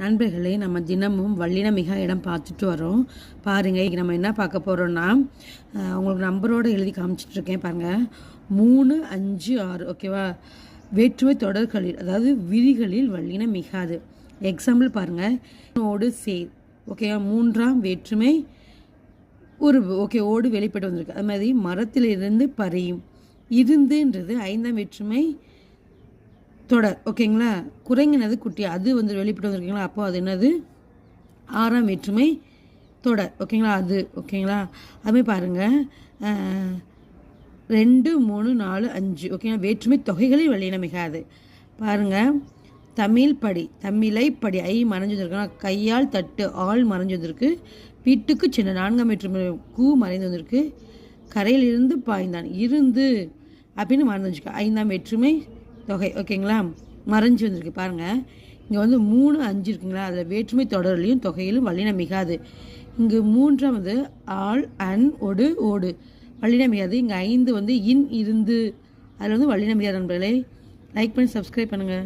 நண்பர்களே நம்ம தினமும் வள்ளின மிக இடம் பார்த்துட்டு வரோம். பாருங்கள் இங்கே நம்ம என்ன பார்க்க போகிறோன்னா உங்களுக்கு நம்பரோடு எழுதி காமிச்சிட்டு இருக்கேன் பாருங்கள் மூணு அஞ்சு ஆறு ஓகேவா வேற்றுமை தொடர்களில் அதாவது விதிகளில் வல்லினம் மிகாது எக்ஸாம்பிள் பாருங்கள் ஓடு சேர் ஓகேவா மூன்றாம் வேற்றுமை ஒரு ஓகே ஓடு வெளிப்பட்டு வந்திருக்கு. அது மாதிரி மரத்திலிருந்து பறியும். இருந்துன்றது ஐந்தாம் வேற்றுமை தொடர். ஓகேங்களா? குரங்கினது குட்டி. அது வந்து வெளிப்பட்டு வந்திருக்கீங்களா? அப்போ அது என்னது? ஆறாம் வேற்றுமை தொடர். ஓகேங்களா? அது. ஓகேங்களா? அதுமாதிரி பாருங்கள் ரெண்டு மூணு நாலு அஞ்சு. ஓகேங்களா? வேற்றுமை தொகைகளில் வெளியின மிகாது பாருங்கள் தமிழ் படி தமிழை படி. ஐ மறைஞ்சு வந்திருக்கு கையால் தட்டு ஆள் மறைஞ்சு வந்திருக்கு வீட்டுக்கு சின்ன நான்காம் வேற்றுமை கூ மறைந்து வந்திருக்கு. கரையிலிருந்து பாய்ந்தான். இருந்து அப்படின்னு மறந்து வச்சுக்க ஐந்தாம் வேற்றுமை தொகை. ஓகேங்களா? மறைஞ்சு வந்திருக்கு. பாருங்கள் இங்கே வந்து மூணு அஞ்சு இருக்குங்களா? அதில் வேற்றுமை தொடர்லையும் தொகையிலும் வல்லினம் மிகாது. இங்கு மூன்றாம் வந்து ஆள் அன் ஒடு ஓடு. வல்லினம் மிகாது. இங்கே ஐந்து வந்து இன் இருந்து. அதில் வந்து வல்லினம் மிகாது நண்பர்களை. லைக் பண்ணி சப்ஸ்கிரைப் பண்ணுங்கள்